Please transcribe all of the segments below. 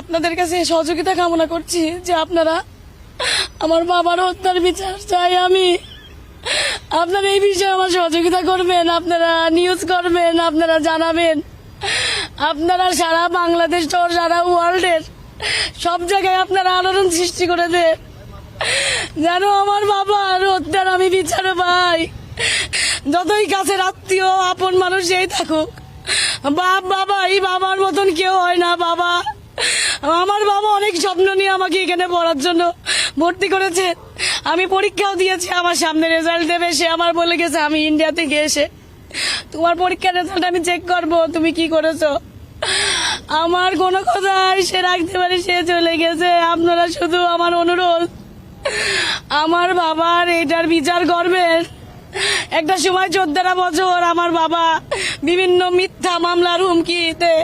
আপনাদের কাছে সহযোগিতা কামনা করছি যে আপনারা আমার বাবার হত্যার বিচার চাই আমি। আপনারা এই বিষয়ে আমার সহযোগিতা করবেন, আপনারা নিউজ করবেন, আপনারা জানাবেন। আপনারা সারা বাংলাদেশ সহ সারা ওয়ার্ল্ডের সব জায়গায় আপনারা আলোড়ন সৃষ্টি করে দেন যেন আমার বাবার হত্যার আমি বিচার পাই। যতই কাছের আত্মীয়, আপন মানুষ যেই থাকুক, বাপ বাবা এই বাবার মতন কেউ হয় না অনেক স্বপ্ন নিয়ে আমাকে এখানে পড়ার জন্য ভর্তি করেছে। আমি পরীক্ষাও দিয়েছি, আমার সামনে রেজাল্ট দেবে, সে আমার বলে গেছে, আমি ইন্ডিয়া থেকে এসে তোমার পরীক্ষার রেজাল্ট আমি চেক করব, তুমি কি করেছ? আমার কোনো কথাই সে রাখতে পারে, সে চলে গেছে। আপনারা শুধু আমার অনুরোধ, আমার বাবার এটার বিচার করবেন। একটা সময় চোদ্দটা বছর আমার বাবা বিভিন্ন মিথ্যা মামলার হুমকিতে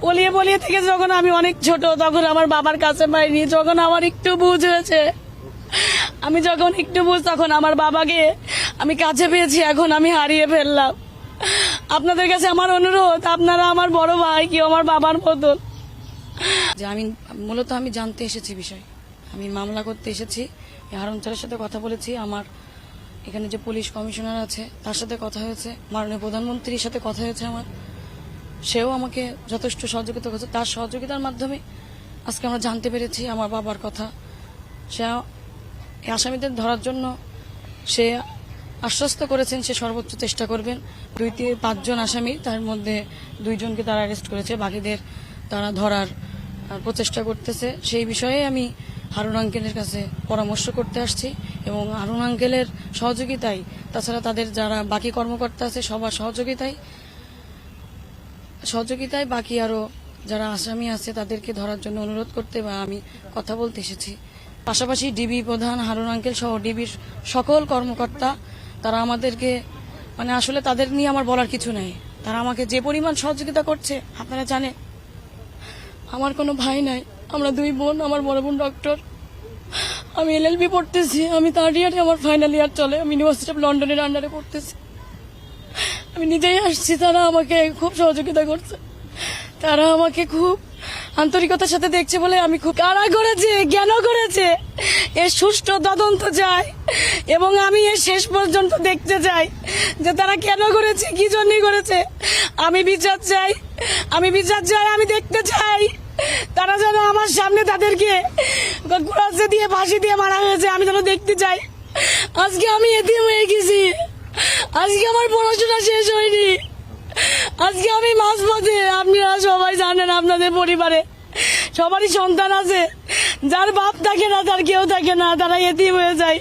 বলিয়ে বলিয়ে থেকে যখন আমি অনেক ছোট, তখন আমার বাবার কাছে পাইনি, যখন আমার একটু বুঝ হয়েছে। আমি যখন একটু বুঝ, তখন আমার বাবাকে আমি কাছে পেয়েছি, এখন আমি হারিয়ে ফেললাম। আপনাদের কাছে আমার অনুরোধ, আপনারা আমার বড় ভাই, কেউ আমার বাবার মতন। যে আমি, মূলত আমি জানতে এসেছি বিষয়। আমি মামলা করতে এসেছি হারুন স্যারের সাথে কথা বলেছি, আমার এখানে যে পুলিশ কমিশনার আছে, তার সাথে কথা হয়েছে, মাননীয় প্রধানমন্ত্রীর সাথে কথা হয়েছে আমার। সেও আমাকে যথেষ্ট সহযোগিতা করেছে। তার সহযোগিতার মাধ্যমে আজকে আমরা জানতে পেরেছি আমার বাবার কথা। সে আসামিদের ধরার জন্য সে আশ্বস্ত করেছেন, সে সর্বোচ্চ চেষ্টা করবেন। দুই থেকে পাঁচজন আসামি তার মধ্যে দুইজনকে তারা অ্যারেস্ট করেছে, বাকিদের তারা ধরার প্রচেষ্টা করতেছে। সেই বিষয়ে আমি হারুন আঙ্কেলের কাছে পরামর্শ করতে আসছি এবং হারুন আঙ্কেলের সহযোগিতায়, তাছাড়া তাদের যারা বাকি কর্মকর্তা আছে, সবার সহযোগিতায় সহযোগিতায় বাকি আরও যারা আসামি আছে তাদেরকে ধরার জন্য অনুরোধ করতে বা আমি কথা বলতে এসেছি। পাশাপাশি ডিবি প্রধান হারুন আঙ্কেল সহ ডিবির সকল কর্মকর্তা, তারা আমাদেরকে মানে আসলে তাদের নিয়ে আমার বলার কিছু নাই। তারা আমাকে যে পরিমাণ সহযোগিতা করছে, আপনারা জানেন, আমার কোনো ভাই নাই, আমরা দুই বোন, আমার বড় বোন ডক্টর। আমি এলএলবি পড়তেছি, আমি থার্ড ইয়ারে আমার ফাইনাল ইয়ার চলে, আমি ইউনিভার্সিটি অফ লন্ডনের আন্ডারে পড়তেছি। আমি নিজেই আসছি, তারা আমাকে খুব সহযোগিতা করছে। তারা আমাকে খুব আন্তরিকতার সাথে দেখছে বলে আমি খুব কারা করেছে, কেন করেছে? এর সুষ্ঠু তদন্ত চাই এবং আমি এর শেষ পর্যন্ত দেখতে চাই যে তারা কেন করেছে, কি জন্যই করেছে। আমি বিচার চাই, আমি বিচার চাই, আমি দেখতে চাই। তারা যেন আমার সামনে তাদেরকে দিয়ে, ফাঁসি দিয়ে মারা হয়েছে, আমি যেন দেখতে চাই। আজকে আমি এতে হয়ে গেছি। আজকে আমার পড়াশোনা শেষ হয়নি। আজকে আমি মাঝ পথে, আপনারা সবাই জানেন আপনাদের পরিবারে, সবারই সন্তান আছে। যার বাপ থাকে না, তার কেউ থাকে না, তারা এতেই হয়ে যায়।